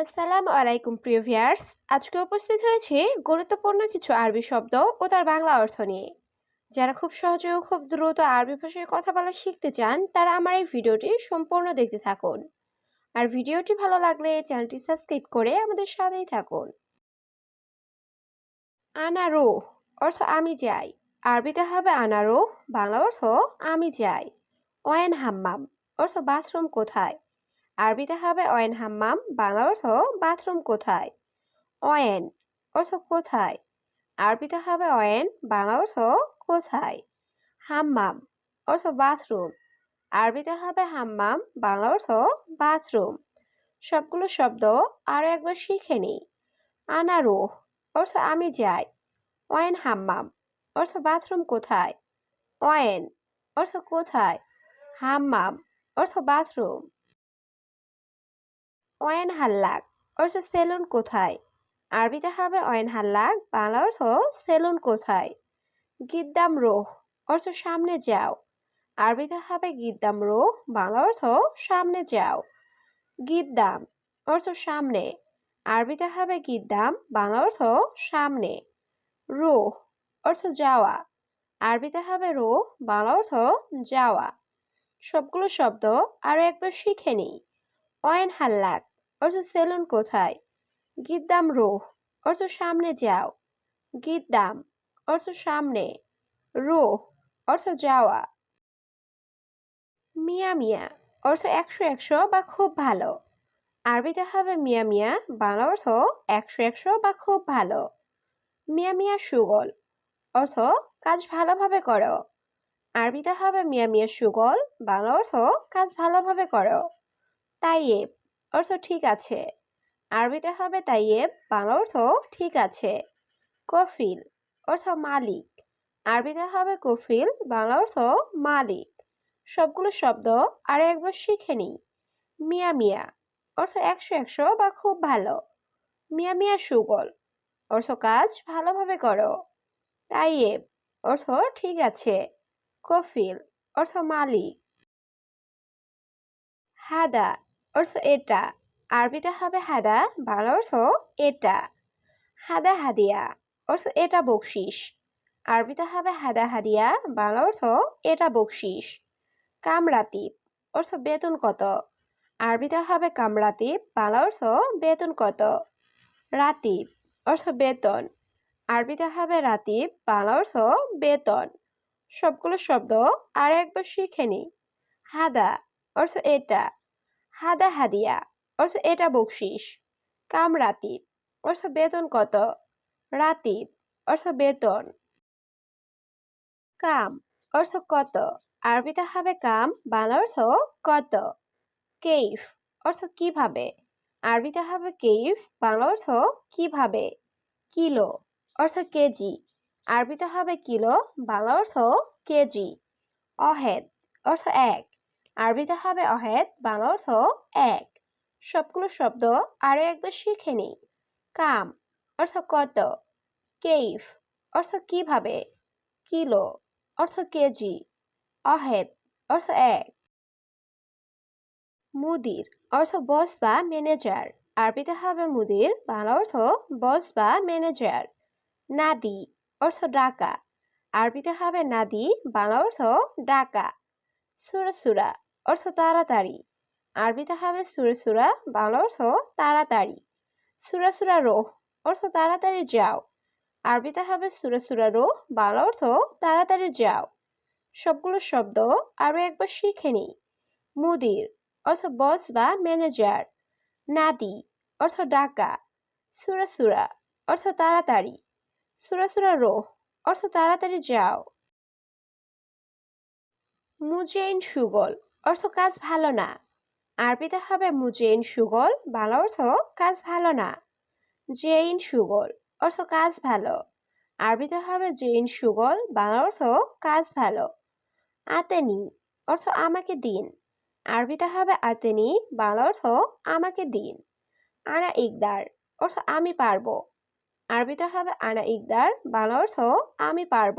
আসসালামু আলাইকুম, প্রিয় ভিউয়ার্স। আজকে উপস্থিত হয়েছে গুরুত্বপূর্ণ কিছু আরবি শব্দ ও তার বাংলা অর্থ নিয়ে। যারা খুব সহজে ও খুব দ্রুত আরবি ভাষায় কথা বলা শিখতে চান, তারা আমার এই ভিডিওটি সম্পূর্ণ দেখতে থাকুন। আর ভিডিওটি ভালো লাগলে চ্যানেলটি সাবস্ক্রাইব করে আমাদের সাথেই থাকুন। আনারো অর্থ আমি যাই। আরবিতে হবে আনারো বাংলা অর্থ আমি যাই। ওয়েন হাম্মাম অর্থ বাথরুম কোথায়? আরবিতে হবে অয়েন হাম্মাম বাংলা অর্থ বাথরুম কোথায়? অয়েন অর্থ কোথায়? আরবিতে হবে অয়েন বাংলা অর্থ কোথায়? হাম্মাম অর্থ বাথরুম। আরবিতে হবে হাম্মাম বাংলা অর্থ বাথরুম। সবগুলো শব্দ আরও একবার শিখে নিই। আনারো অর্থ আমি যাই। অয়েন হাম্মাম অর্থ বাথরুম কোথায়? অয়েন অর্থ কোথায়? হাম্মাম অর্থ বাথরুম। অয়েন হাল্লাক। অর্থ সেলুন কোথায়? আরবিতে হবে অয়েন হাল্লাক বাংলা অর্থ সেলুন কোথায়? গিদ্দাম রোহ, অর্থ সামনে যাও। আরবিতে হবে গিদ্দাম রোহ বাংলা অর্থ সামনে যাও। গিদ্দাম, অর্থ সামনে। আরবিতে হবে গিদ্দাম বাংলা অর্থ সামনে। রোহ, অর্থ যাওয়া। আরবিতে হবে রোহ বাংলা অর্থ যাওয়া। সবগুলো শব্দ আরও একবার শিখে নিই। অয়েন হাল্লাক অর্থ সেলুন কোথায়? গিদ্দাম রোহ। অর্থ সামনে যাও। গিদ্দাম। অর্থ সামনে। রোহ। অর্থ যাওয়া। মিয়া মিয়া। অর্থ একশো একশো বা খুব ভালো। আরবিতে হবে মিয়া মিয়া। বাংলা অর্থ একশো একশো বা খুব ভালো। মিয়া মিয়া সুগল। অর্থ কাজ ভালোভাবে করো। আরবিতে হবে মিয়া মিয়া সুগল। বাংলা অর্থ কাজ ভালোভাবে করো। তাইয়েব। অর্থ ঠিক আছে। আরবিতে হবে তাইয়েব বাংলা অর্থ ঠিক আছে। কফিল, অর্থ মালিক। আরবিতে হবে কফিল বাংলা অর্থ মালিক। সবগুলো শব্দ আরও একবার শিখে নিই। মিয়া মিয়া, অর্থ একশো একশো বা খুব ভালো। মিয়া মিয়া সুগল অর্থ কাজ ভালোভাবে করো। তাইয়েব অর্থ ঠিক আছে। কফিল, অর্থ মালিক। হাদা অর্থ এটা। আরবিতে হবে হাদা বাংলা অর্থ এটা। হাদা হাদিয়া, অর্থ এটা বকশিস। আরবিতে হবে হাদা হাদিয়া বাংলা অর্থ এটা বকশিস। কামরাতিব, অর্থ বেতন কত। আরবিতে হবে কামরাতিব বাংলা অর্থ বেতন কত। রাতিব, অর্থ বেতন। আরবিতে হবে রাতিব বাংলা অর্থ বেতন। সবগুলো শব্দ আর একবার শিখে নি। হাদা, অর্থ এটা। হাদা হাদিয়া। অর্থ এটা বকশিস। কাম রাতিব। অর্থ বেতন কত? রাতিব। অর্থ বেতন। কাম। অর্থ কত? আরবিতে হবে কাম, বাংলা অর্থ কত? কেইফ। অর্থ কীভাবে? আরবিতে হবে কেইফ, বাংলা অর্থ কীভাবে? কিলো। অর্থ কেজি। আরবিতে হবে কিলো, বাংলা অর্থ কেজি। অহেদ। অর্থ এক। আরবিতে হবে অহেদ বাংলা অর্থ এক। সবগুলো শব্দ আরও একবার শিখে নিই। কাম, অর্থ কত। কেইফ, অর্থ কীভাবে। কিলো, অর্থ কেজি। অহেদ, অর্থ এক। মুদির, অর্থ বস বা ম্যানেজার। আরবিতে হবে মুদির বাংলা অর্থ বস বা ম্যানেজার। নাদি, অর্থ ডাকা। আরবিতে হবে নাদি বাংলা অর্থ ডাকা। সুরা সুরা। অর্থ তাড়াতাড়ি। আরবিতে হবে সুরে সুরা, বাংলা অর্থ তাড়াতাড়ি। সুরা সুরা রোহ, অর্থ তাড়াতাড়ি যাও। আরবিতে হবে সুরা সুরা রোহ, বাংলা অর্থ তাড়াতাড়ি যাও। সবগুলো শব্দ আরও একবার শিখে নিই। মুদির, অর্থ বস বা ম্যানেজার। নাদি, অর্থ ডাকা। সুরা সুরা, অর্থ তাড়াতাড়ি। সুরা সুরা রোহ, অর্থ তাড়াতাড়ি যাও। মুজেইন সুগল অর্থ কাজ ভালো না। আরবিতে হবে মুজেইন সুগল, বাংলা অর্থ কাজ ভালো না। জেইন সুগল, অর্থ কাজ ভালো। আরবিতে হবে জেইন সুগল, বাংলা অর্থ কাজ ভালো। আতেনি, অর্থ আমাকে দিন। আরবিতে হবে আতেনি, বাংলা অর্থ আমাকে দিন। আনা ইকদার, অর্থ আমি পারব। আরবিতে হবে আনা ইকদার, বাংলা অর্থ আমি পারব।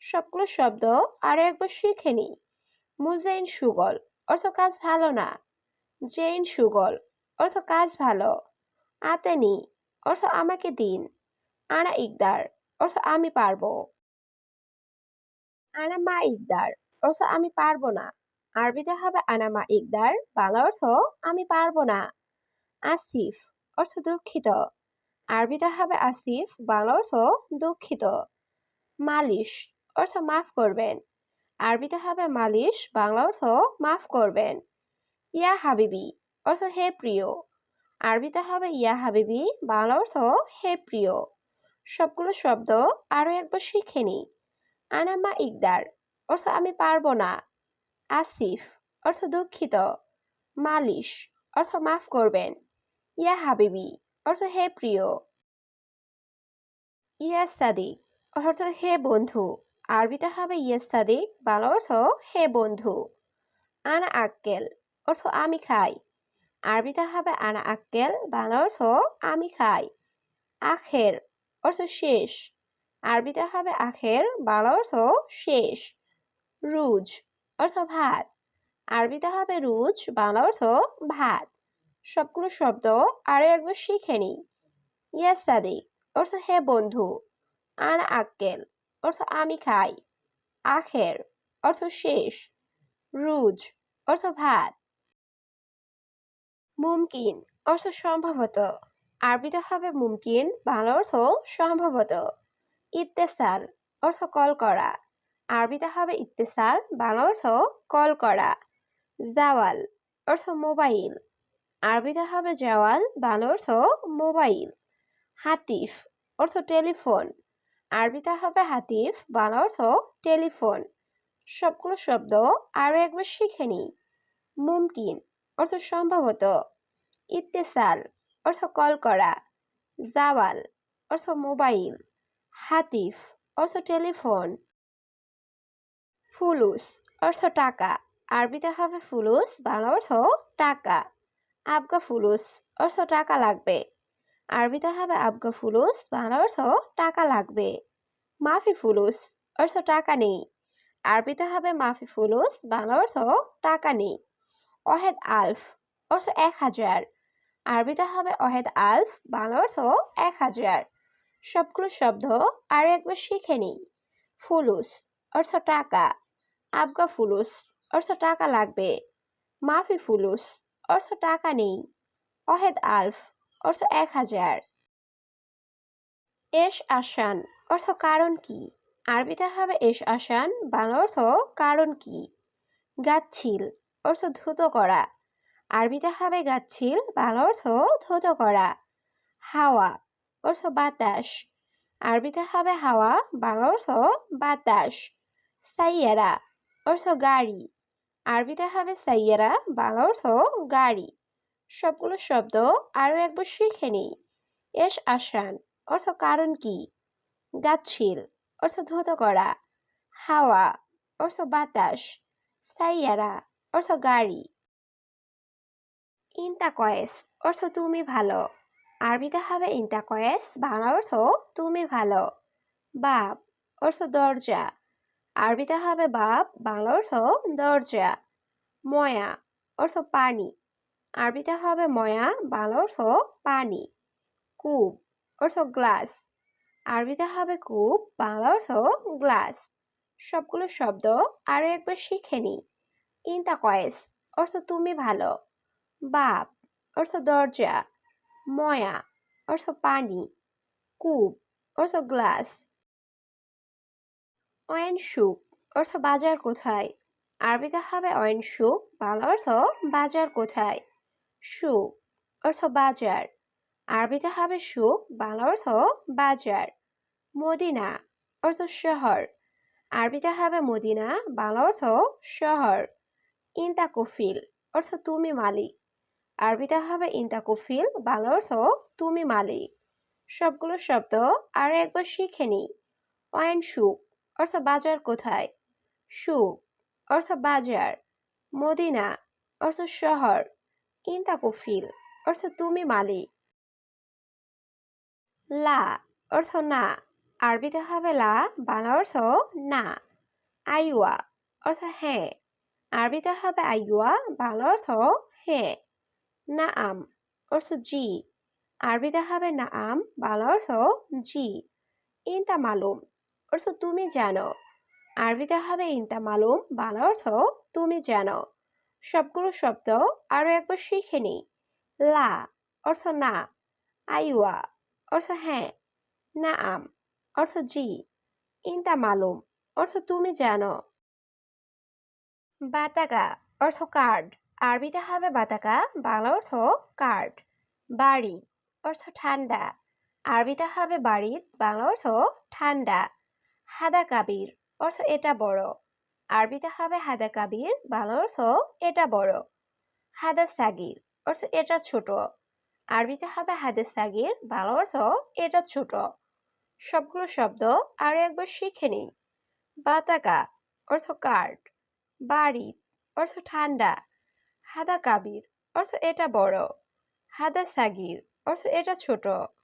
সবগুলো শব্দ আর একবার শিখে নিই। মুজেইন সুগল, অর্থ কাজ ভালো না। জেইন সুগল, অর্থ কাজ ভালো। আতেনি, অর্থ আমাকে দিন। আনা ইকদার, অর্থ আমি পারব। আনা মা ইকদার, অর্থ আমি পারব না। আরবিতে হবে আনা মা ইকদার, বাংলা অর্থ আমি পারব না। আসিফ, অর্থ দুঃখিত। আরবিতে হবে আসিফ, বাংলা অর্থ দুঃখিত। মালিশ, অর্থ মাফ করবেন। আরবিতে হবে মালিশ, বাংলা অর্থ মাফ করবেন। ইয়া হাবিবি, অর্থ হে প্রিয়। আরবিতে হবে ইয়া হাবিবি, বাংলা অর্থ হে প্রিয়। সবগুলো শব্দ আরও একবার শিখে নি আনামা ইকদার, অর্থ আমি পারব না। আসিফ, অর্থ দুঃখিত। মালিশ, অর্থ মাফ করবেন। ইয়া হাবিবি, অর্থ হে প্রিয়। ইয়া সাদিক, অর্থ হে বন্ধু। আরবিতে হবে ইয়া সাদিক বাংলা অর্থ, হে বন্ধু। আনা আক্কেল, অর্থ আমি খাই। আরবিতে হবে আনা আক্কেল বাংলা অর্থ আমি খাই। আখের, অর্থ শেষ। আরবিতে হবে আখের বাংলা অর্থ শেষ। রুজ, অর্থ ভাত। আরবিতে হবে রুজ বাংলা অর্থ ভাত। সবগুলো শব্দ আরও একবার শিখে নিই। ইয়াস সাদিক অর্থ হে বন্ধু। আর আক্কেল অর্থ আমি খাই, আখের অর্থ শেষ, রুজ অর্থ ভাত। মুমকিন অর্থ সম্ভবত, আরবিতে হবে মুমকিন, বাংলা অর্থ সম্ভবত। ইত্তেসাল অর্থ কল করা, আরবিতে হবে ইত্তেসাল, বাংলা অর্থ কল করা। জাওয়াল অর্থ মোবাইল, আরবিতে হবে জাওয়াল, বাংলা অর্থ মোবাইল। হাতিফ অর্থ টেলিফোন আরবিতে হবে হাতিফ বাংলা অর্থ টেলিফোন। সবগুলো শব্দ আরও একবার শিখে নিই। মুমকিন অর্থ সম্ভবত। ইত্তেসাল অর্থ কল করা। জাওয়াল অর্থ মোবাইল। হাতিফ অর্থ টেলিফোন। ফুলুস অর্থ টাকা। আরবিতে হবে ফুলুস বাংলা অর্থ টাকা। আবগা ফুলুস অর্থ টাকা লাগবে। আরবিতে হবে আবগা ফুলুস বাংলা অর্থ টাকা লাগবে। মাফি ফুলুস, অর্থ টাকা নেই। আরবিতে হবে মাফি ফুলুস বাংলা অর্থ টাকা নেই। অহেদ আলফ, অর্থ এক হাজার। আরবিতে হবে অহেদ আলফ বাংলা অর্থ এক হাজার। সবগুলো শব্দ আরও একবার শিখে নিই। ফুলুস, অর্থ টাকা। আবগা ফুলুস, অর্থ টাকা লাগবে। মাফি ফুলুস, অর্থ টাকা নেই। অহেদ আলফ অর্থ এক হাজার। এস আসান, অর্থ কারণ কি? আরবিতে হবে এস আসান বাংলা অর্থ কারণ কি? গাচ্ছিল, অর্থ ধুত করা। আরবিতে হবে গাচ্ছিল বাংলা অর্থ ধুত করা। হাওয়া, অর্থ বাতাস। আরবিতে হবে হাওয়া বাংলা অর্থ বাতাস। সাইয়ারা, অর্থ গাড়ি। আরবিতে হবে সাইয়ারা বাংলা অর্থ গাড়ি। সবগুলো শব্দ আরও একবার শিখে নিই। এস আসান অর্থ কারণ কি? গাছিল অর্থ ধুত করা। হাওয়া, অর্থ বাতাস। সাইয়ারা অর্থ গাড়ি। ইন্তা কয়েস অর্থ তুমি ভালো। আরবিতে হবে ইন্তা কয়েস বাংলা অর্থ তুমি ভালো। বাপ অর্থ দরজা। আরবিতে হবে বাপ বাংলা অর্থ দরজা। ময়া, অর্থ পানি। আরবিতে হবে ময়া, বাংলা অর্থ পানি। কূপ অর্থ গ্লাস। আরবিতে হবে কূপ, বাংলা অর্থ গ্লাস। সবগুলো শব্দ আরও একবার শিখে নিই। ইন্তা কয়েস অর্থ তুমি ভালো। বাপ অর্থ দরজা। ময়া অর্থ পানি। কূপ অর্থ গ্লাস। অয়েন সুখ অর্থ বাজার কোথায়? আরবিতে হবে অয়েন সুখ বাংলা অর্থ বাজার কোথায়? সুখ অর্থ বাজার। আরবিতে হবে সুখ, বাংলা অর্থ বাজার। মদিনা অর্থ শহর। আরবিতে হবে মদিনা, বাংলা অর্থ শহর। ইন্তা কফিল অর্থ তুমি মালিক। আরবিতে হবে ইন্তা কফিল বাংলা অর্থ তুমি মালিক। সবগুলো শব্দ আরও একবার শিখে নিই। অয়েন সুখ অর্থ বাজার কোথায়? সুখ অর্থ বাজার। মদিনা অর্থ শহর। ইন্তা কফিল, অর্থ তুমি মালিক। লা, অর্থ না। আরবিতে হবে লা, বাংলা অর্থ না। আইওয়া অর্থ হ্যাঁ আরবিতে হবে আইওয়া বাংলা অর্থ হ্যাঁ না আম অর্থ জি। আরবিতে হবে না আম বাংলা অর্থ জি। ইনতা মালুম, অর্থ তুমি জানো। আরবিতে হবে ইনতা মালুম, বাংলা অর্থ তুমি জানো। সবগুলো শব্দ আরও একবার শিখে নিই। লা অর্থ না, আইওয়া অর্থ হ্যাঁ না আম অর্থ জি, ইনতা মালুম অর্থ তুমি জানো। বাতাকা অর্থ কার্ড, আরবিতে হবে বাতাকা বাংলা অর্থ কার্ড। বাড়ি অর্থ ঠান্ডা, আরবিতে হবে বাড়িত বাংলা অর্থ ঠান্ডা। হাদা কাবির অর্থ এটা বড়। আরবিতে হবে হাদা কাবির বাংলা অর্থ এটা বড়। হাদা সাগির, অর্থ এটা ছোট। আরবিতে হবে হাদা সাগির বাংলা অর্থ এটা ছোট। সবগুলো শব্দ আরও একবার শিখে নিই। বাতাকা অর্থ কার্ড বাড়ি, অর্থ ঠান্ডা। হাদা কাবির, অর্থ এটা বড়। হাদা সাগির, অর্থ এটা ছোট।